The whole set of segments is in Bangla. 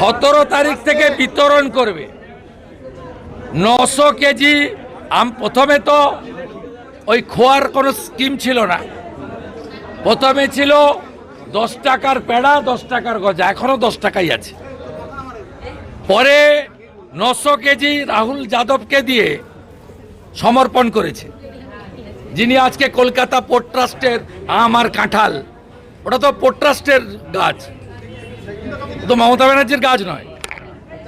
সতেরো তারিখ থেকে বিতরণ করবে। নশো কেজি আম। প্রথমে তো ওই খোয়ার কোনো স্কিম ছিল না। প্রথমে ছিল দশ টাকার পেড়া, দশ টাকার গজা, এখনও দশ টাকাই আছে। পরে নশো কেজি রাহুল যাদবকে দিয়ে সমর্পণ করেছে। যিনি আজকে কলকাতা পোর্ট ট্রাস্টের আম আর কাঁঠাল, ওটা তো পোর্ট ট্রাস্টের গাছ। তো মমতা ব্যানার্জির কাজ নয়।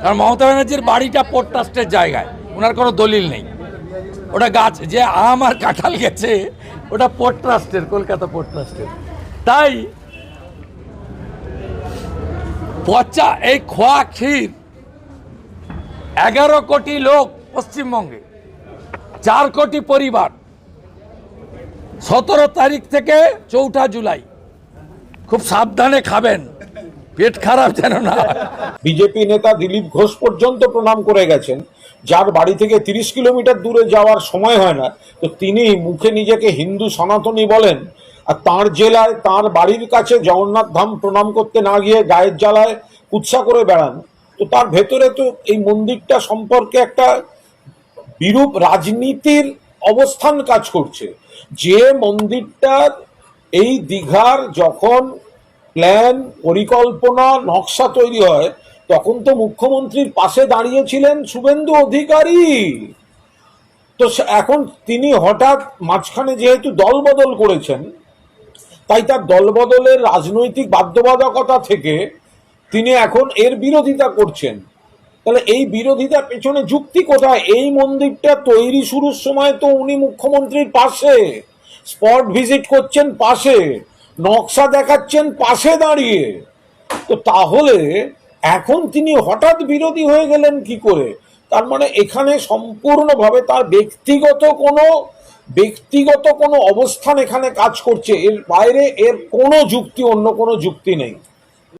কারণ মমতা ব্যানার্জির বাড়িটা পোর্ট ট্রাস্টের জায়গায়। ওনার কোনো দলিল নেই। ওটা গাছ, যে আম আর কাঁঠাল গেছে, ওটা পোর্ট ট্রাস্টের, কলকাতা পোর্ট ট্রাস্টের। তাই পচা, এই খোয়া ক্ষীর, এগারো কোটি লোক পশ্চিমবঙ্গে, চার কোটি পরিবার, সতেরো তারিখ থেকে চৌঠা জুলাই। খুব সাবধানে খাবেন। পেট খারাপ যেন না বিজেপি নেতা দিলীপ ঘোষ পর্যন্ত প্রণাম করে গেছেন। যার বাড়ি থেকে তিরিশ কিলোমিটার দূরে যাওয়ার সময় হয় না। তো তিনি মুখে নিজেকে হিন্দু সনাতনী বলেন, আর তার জেলায় তার বাড়ির কাছে জগন্নাথ ধাম প্রণাম করতে না গিয়ে গায়ের জ্বালায় উৎসাহ করে বেড়ান। তো তার ভেতরে তো এই মন্দিরটা সম্পর্কে একটা বিরূপ রাজনীতির অবস্থান কাজ করছে। যে মন্দিরটার এই দীঘার যখন প্ল্যান পরিকল্পনা, নকশা তৈরি হয়, তখন তো মুখ্যমন্ত্রীর পাশে দাঁড়িয়েছিলেন শুভেন্দু অধিকারী। তো এখন তিনি হঠাৎ মাঝখানে যেহেতু দল বদল করেছেন, তাই তার দলবদলের রাজনৈতিক বাধ্যবাধকতা থেকে তিনি এখন এর বিরোধিতা করছেন। তাহলে এই বিরোধিতার পেছনে যুক্তি কোথায়? এই মন্দিরটা তৈরি শুরুর সময় তো উনি মুখ্যমন্ত্রীর পাশে, স্পট ভিজিট করছেন পাশে। নকশা দেখাচ্ছেন, পাশে দাঁড়িয়ে। তো তাহলে এখন তিনি হঠাৎ বিরোধী হয়ে গেলেন কি করে? তার মানে এখানে সম্পূর্ণভাবে তার ব্যক্তিগত কোনো ব্যক্তিগত কোনো অবস্থান এখানে কাজ করছে। এর বাইরে এর কোনো যুক্তি, অন্য কোনো যুক্তি নেই।